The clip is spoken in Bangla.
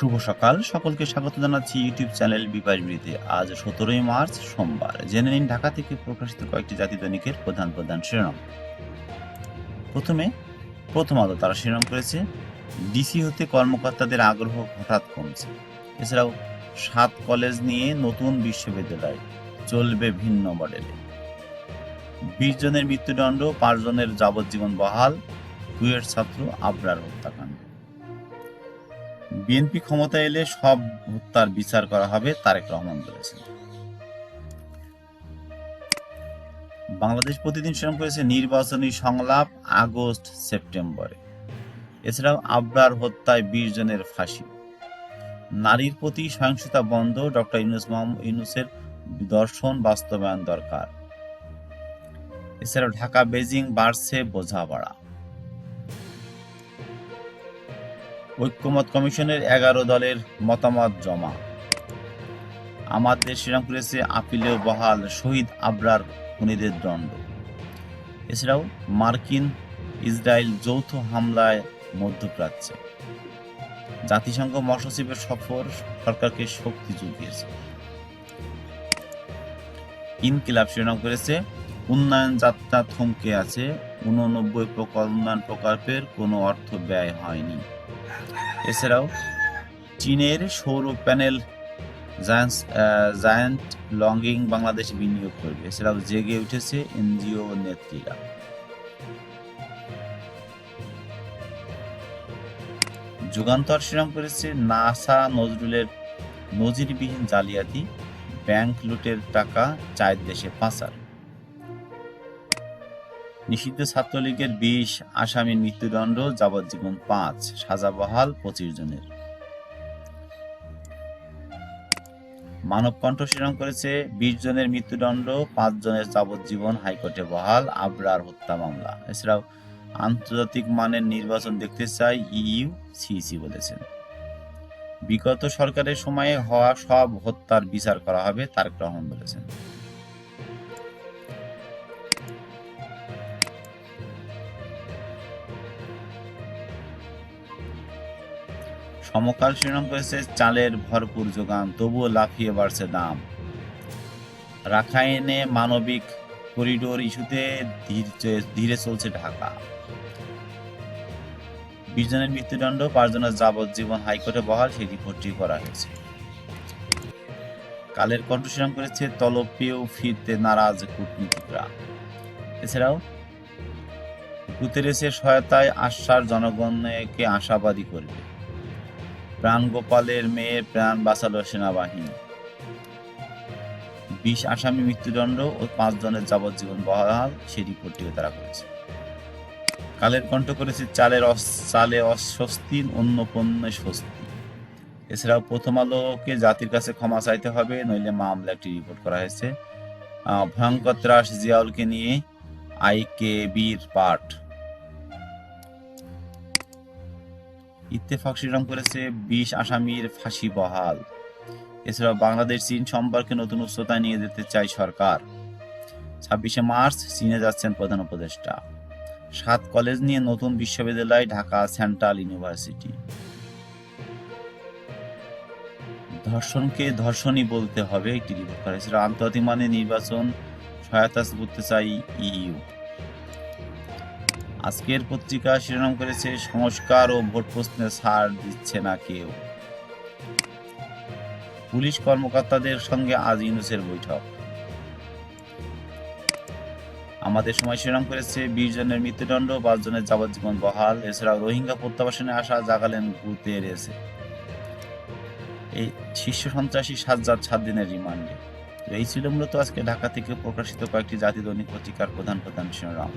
শুভ সকাল। সকলকে স্বাগত জানাচ্ছি ইউটিউব চ্যানেল বিপাশবিড়িতে আজ সতেরোই মার্চ, সোমবার। জেনে নিন ঢাকা থেকে প্রকাশিত কয়েকটি জাতি দৈনিকের প্রধান প্রধান শিরোনাম। প্রথমে, প্রথম আলো তারা শিরোনাম করেছে, ডিসি হতে কর্মকর্তাদের আগ্রহ হঠাৎ কমছে। এছাড়াও, সাত কলেজ নিয়ে নতুন বিশ্ববিদ্যালয় চলবে ভিন্ন মডেলে। বিশ জনের মৃত্যুদণ্ড, পাঁচ জনের যাবজ্জীবন বহাল কুয়েট ছাত্র আবরার হত্যাকাণ্ড। বিএনপি ক্ষমতা এলে সব হত্যার বিচার করা হবে তারেক রহমান বলেছেন। বাংলাদেশ প্রতিদিন শিরোনাম করেছে নির্বাচনী সংলাপ আগস্ট, সেপ্টেম্বরে। এছাড়াও আবরার হত্যায় বিশ জনের ফাঁসি। নারীর প্রতি সহিংসতা বন্ধ, ডক্টর ইউনুস ইউনুসের দর্শন বাস্তবায়ন দরকার। এছাড়াও ঢাকা বেজিং বাড়ছে বোঝাপড়া। ঐক্যমত কমিশনের এগারো দলের মতামত জমা। আমাদের শ্রীরাম করেছে আপিলেও বহাল শহীদ আবরার খুনিদের দণ্ড। এছাড়াও মার্কিন ইসরায়েল যৌথ হামলায় মধ্যপ্রাচ্যে। জাতিসংঘ মহাসচিবের সফর সরকারকে শক্তি জুগিয়েছে। ইনকিলাব শিরোনাম করেছে উন্নয়ন যাত্রা থমকে আছে উননব্বই উন্নয়ন প্রকল্পের কোনো অর্থ ব্যয় হয়নি। এছাড়াও, চীনের সৌর প্যানেল জায়ান্ট লঙ্গিং বাংলাদেশে বিনিয়োগ করবে। এছাড়াও জেগে উঠেছে এনজিও নেত্রীরা। যুগান্তর শিরোনাম করেছে নাসা নজরুলের নজিরবিহীন জালিয়াতি। ব্যাংক লুটের টাকা চার দেশে পাচার। নিষিদ্ধ ছাত্রলীগের বিশ আসামির মৃত্যুদণ্ড যাবজ্জীবন পাঁচ, সাজা বহাল পঁচিশ জনের। মানব কণ্ঠ শিরোনাম করেছে, বিশ জনের মৃত্যুদণ্ড, পাঁচ জনের যাবজ্জীবন হাইকোর্টে বহাল, আবরার হত্যা মামলা। এছাড়াও আন্তর্জাতিক মানের নির্বাচন দেখতে চাই, ইইউ সিইসি বলেছেন। বিগত সরকারের সময়ে হওয়া সব হত্যার বিচার করা হবে, তারেক রহমান বলেছেন। সমকাল শিরোনাম করেছে, চালের ভরপুর যোগান, তবুও লাফিয়ে বাড়ছে দাম। রাখাইনে মানবিক করিডোর ইস্যুতে ধীর- চলছে ঢাকা। বিশ জনের মৃত্যুদণ্ড পাঁচজনের যাবজ্জীবন হাইকোর্টে বহাল, সেই রিপোর্টটি করা হয়েছে। কালের কণ্ঠ শিরোনাম করেছে তলব পেয়েও ফিরতে নারাজ কূটনীতিকরা। এছাড়াও গুতেরেসের সহায়তায় আশ্বাস জনগণকে আশাবাদী করবে। প্রাণ গোপালের মেয়ের প্রাণ বাঁচালো সেনাবাহিনী। বিশ আসামি মৃত্যুদণ্ড ও পাঁচ জনের যাবজ্জীবন বহাল, সেই রিপোর্টটিও তারা করেছে। কালের কণ্ঠ করেছে চালের চালে অস্বস্তি, অন্য পণ্যে স্বস্তি। এছাড়াও প্রথম আলোকে জাতির কাছে ক্ষমা চাইতে হবে, নইলে মামলা একটি রিপোর্ট করা হয়েছে। ভয়ঙ্কর ত্রাস জিয়াউলকে নিয়ে আইকে বীর পাঠ। ইত্তেফাক শিরোনাম করেছে বিশ আসামির ফাঁসি বহাল। এছাড়াও বাংলাদেশ চীন সম্পর্কে নতুন উচ্চতায় নিয়ে যেতে চাই সরকার। ছাব্বিশে মার্চ চীনে যাচ্ছেন প্রধান উপদেষ্টা। সাত কলেজ নিয়ে নতুন বিশ্ববিদ্যালয়, ঢাকা সেন্ট্রাল ইউনিভার্সিটি। ধর্ষণকে ধর্ষণই বলতে হবে, একটি রিপোর্ট করা হয়েছিল আন্তর্জাতিক মানে নির্বাচন সহায়তা করতে চাই ইইউ। আজকের পত্রিকা শিরোনাম করেছে, সংস্কার ও ভোট প্রশ্নে ছাড় দিচ্ছে না কেউ। পুলিশ কর্মকর্তাদের সঙ্গে আজ ইউনুসের বৈঠক। আমাদের সময় শিরোনাম করেছে, বিশ জনের মৃত্যুদণ্ড, পাঁচ জনের যাবজ্জীবন বহাল। এছাড়াও রোহিঙ্গা প্রত্যাবাসনে আসা জাগালেন গুতেরেসে এই শীর্ষ সন্ত্রাসী সাজ্জাদ সাত দিনের রিমান্ডে। এই ছিল মূলত আজকে ঢাকা থেকে প্রকাশিত কয়েকটি জাতি দৈনিক পত্রিকার প্রধান প্রধান শিরোনাম।